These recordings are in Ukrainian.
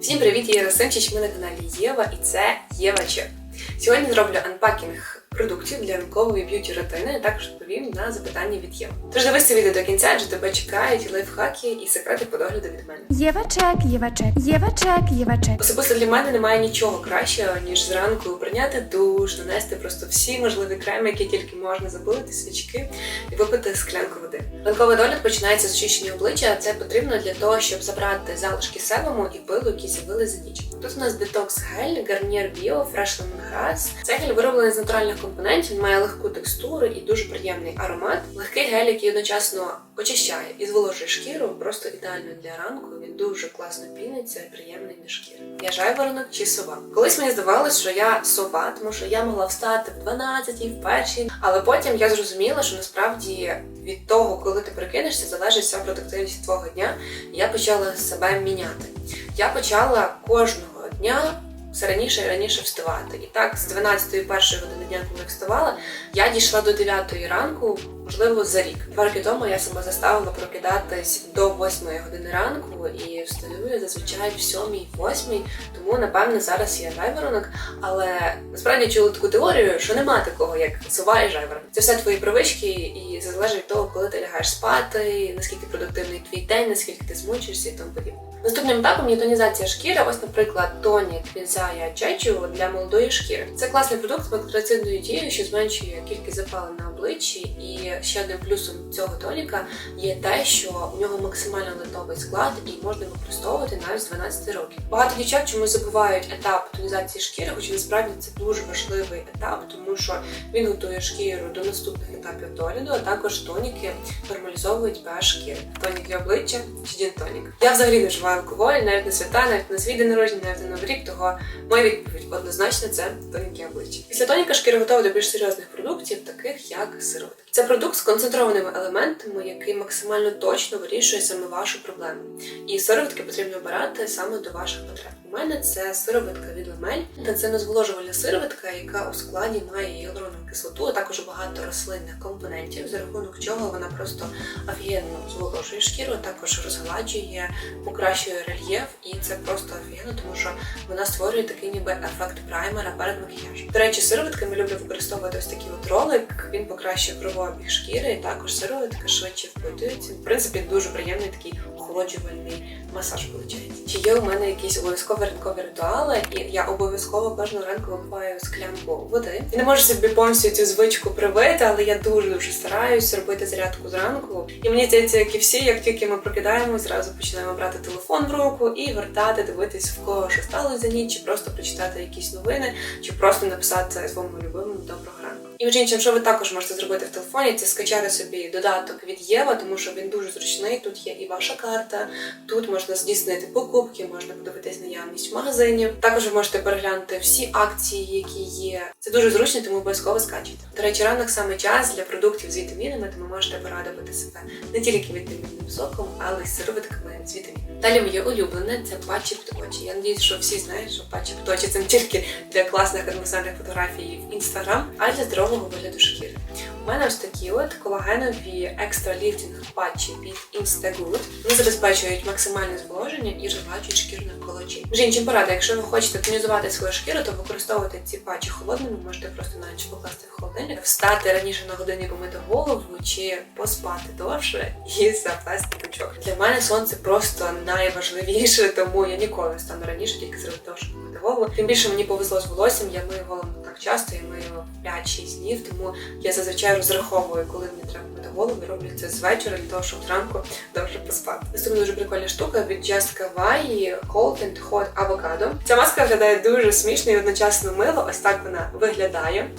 Всім привіт, я Симчич, ми на каналі Єва і це Єва Чек. Сьогодні зроблю анпакінг продуктів для ранкової б'юті рутини, а також відповім на запитання від Єви. Тож дивись це відео до кінця, адже тебе чекають лайфхаки і секрети по догляду від мене. Єва чек, Єва чек, Єва чек, Єва чек. Особисто для мене немає нічого кращого, ніж зранку прийняти душ, нанести просто всі можливі креми, які тільки можна забити, свічки і випити склянку води. Ранковий догляд починається з очищення обличчя. а Це потрібно для того, щоб забрати залишки себуму і пилу, які з'явилися за ніч. Тут у нас детокс гель Garnier Bio Fresh Lemongrass. Цей гель вироблений з натуральних компонентів, має легку текстуру і дуже приємний аромат. Легкий гель, який одночасно очищає і зволожує шкіру, просто ідеально для ранку. Він дуже класно піниться і приємний для шкіри. Я жайворонок чи сова. Колись мені здавалось, що я сова, тому що я могла встати в 12 в першій, але потім я зрозуміла, що насправді від того, коли ти прикинешся, залежить вся продуктивність твого дня. Я почала себе міняти. Я почала кожного дня все раніше і раніше вставати. І так, з 12-ї першої години дня, коли вставала, я дійшла до 9-ї ранку, можливо, за рік. Два роки тому я себе заставила прокидатись до 8-ї години ранку і встаю зазвичай в 7-й, 8-й, тому напевне зараз я жайворонок. Але насправді чула таку теорію, що нема такого, як сова і жайворонок. Це все твої привички, і залежить від того, коли ти лягаєш спати, наскільки продуктивний твій день, наскільки ти змучишся і тому подібне. Наступним етапом є тонізація шкіри. Ось, наприклад, тонік від Zaya Чечу для молодої шкіри. Це класний продукт з бактерицидною дією, що зменшує кількість запалень на обличчі. І ще одним плюсом цього тоніка є те, що у нього максимально литовий склад і можна використовувати навіть з 12 років. Багато дівчат чомусь забувають етап тонізації шкіри, хоча насправді це дуже важливий етап, тому що він готує шкіру до наступних етапів догляду, а також тоніки нормалізовують pH шкіри. Тонік для обличчя чи дін-тонік. Я взагалі не вживаю алкоголь, навіть на свята, навіть на свій день народження, навіть на новий рік, того моя відповідь однозначно це тонік для обличчя. Після тоніка шкіра готова до більш серйозних продуктів, таких як сироватка. Це продукт з концентрованими елементами, який максимально точно вирішує саме вашу проблему. І сироватки потрібно обирати саме до ваших потреб. У мене це сироватка від Ламель, та це незволожувальна сироватка, яка у складі має гіалуронову кислоту, а також багато рослинних компонентів, за рахунок чого вона просто офігенно зволожує шкіру, також розгладжує, покращує рельєф, і це просто офігенно, тому що вона створює такий ніби ефект праймера перед макіяжем. До речі, сироватки ми любимо використовувати ось такий от ролик. Він покращує кровообіг шкіри, і також сироватка швидше впитується. В принципі, дуже приємний такий охолоджувальний масаж виходить. Чи є у мене якісь обов'язкові ранкові ритуали, і я обов'язково кожного ранку випиваю склянку води. І не можу собі повністю цю звичку привити, але я дуже дуже стараюсь робити зарядку зранку. І мені здається, як і всі, як тільки ми прокидаємось, зразу починаємо брати телефон в руку і вертати, дивитись в кого що сталося за ніч, чи просто прочитати якісь новини, чи просто написати своєму любимому доброго. І між іншим, що ви також можете зробити в телефоні, це скачати собі додаток від Єва, тому що він дуже зручний. Тут є і ваша карта, тут можна здійснити покупки, можна подивитись наявність в магазині. Також ви можете переглянути всі акції, які є. Це дуже зручно, тому обов'язково скачуйте. До речі, ранок саме час для продуктів з вітамінами, тому можете порадувати себе не тільки вітамінним соком, але й сироватками з вітамінами. Далі моє улюблене це під очі. Я надіюсь, що всі знають, що патчі очі не тільки для класних атмосферних фотографій в інстаграм, а для здорового вигляду шкіри. Мене ось такі от колагенові екстра ліфтинг патчі від Instagood. Вони забезпечують максимальне зволоження і розгладжують шкіру навколо очей. Між іншим порада, якщо ви хочете тонізувати свою шкіру, то використовувати ці патчі холодними, можете просто навіть покласти в холодильник, встати раніше на годині помити голову чи поспати довше і заплести пучок. Для мене сонце просто найважливіше, тому я ніколи не стану раніше, тільки зробити того, щоб помити голову. Тим більше мені повезло з волоссям, я мию голову так часто, я мию 5-6 днів, тому я зазвичай розраховую, коли мені треба мити голову, роблю це з вечора для того, щоб зранку довше поспати. Наступна дуже прикольна штука від Just Kawaii Cold and Hot Avocado. Ця маска виглядає дуже смішно і одночасно мило. Ось так вона виглядає.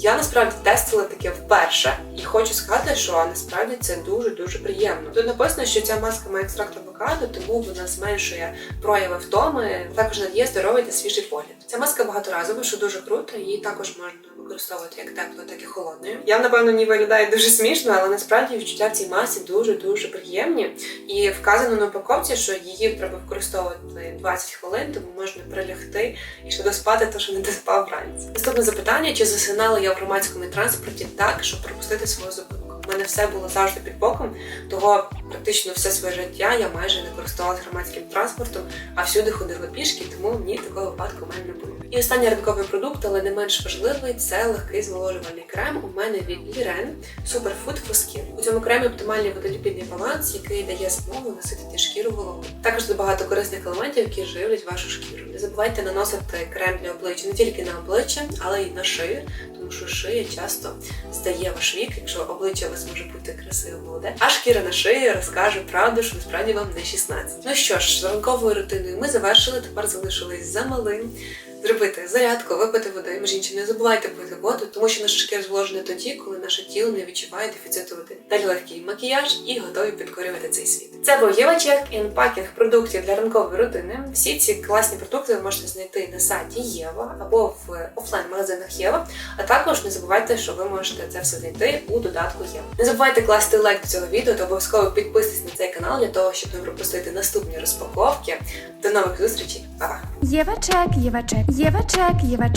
Я насправді тестила таке вперше і хочу сказати, що насправді це дуже дуже приємно. Тут написано, що ця маска має екстракт авокадо, тому вона зменшує прояви втоми, також надає здоровий та свіжий погляд. Ця маска багаторазова, що дуже круто, її також можна використовувати як теплою, так і холодною. Я напевно не виглядаю дуже смішно, але насправді відчуття в цій масі дуже дуже приємні. І вказано на упаковці, що її треба використовувати 20 хвилин, тому можна прилягти і ще доспати, то що не доспав вранці. Наступне запитання: чи засинала я в громадському транспорті так, щоб пропустити свою зупинку? У мене все було завжди під боком, того практично все своє життя я майже не користувалася громадським транспортом, а всюди ходила пішки, тому ні, такого випадку в мене не було. І останній ранковий продукт, але не менш важливий, це легкий зволожувальний крем. У мене від Лірен Superfood for Skin. У цьому кремі оптимальний водоліпідний баланс, який дає змогу наситити шкіру вологу. Також тут багато корисних елементів, які живлять вашу шкіру. Не забувайте наносити крем для обличчя не тільки на обличчя, але й на шию, тому що шия часто здає ваш вік, якщо обличчя у вас може бути красиво молоде. А шкіра на шиї розкаже правду, що насправді вам не 16. Ну що ж, з ранковою рутиною ми завершили. Тепер залишились за малим. Зробити зарядку, випити води. Між іншим, не забувайте пити воду, тому що наша шкіра зволожена тоді, коли наше тіло не відчуває дефіциту води. Далі легкий макіяж і готові підкорювати цей світ. Це був Євачек інпакінг продуктів для ранкової рутини. Всі ці класні продукти ви можете знайти на сайті Єва або в офлайн-магазинах Єва. А також не забувайте, що ви можете це все знайти у додатку Єва. Не забувайте класти лайк до цього відео та обов'язково підписуйтесь на цей канал для того, щоб не пропустити наступні розпаковки. До нових зустрічей, Па-па! Єва чек, Єва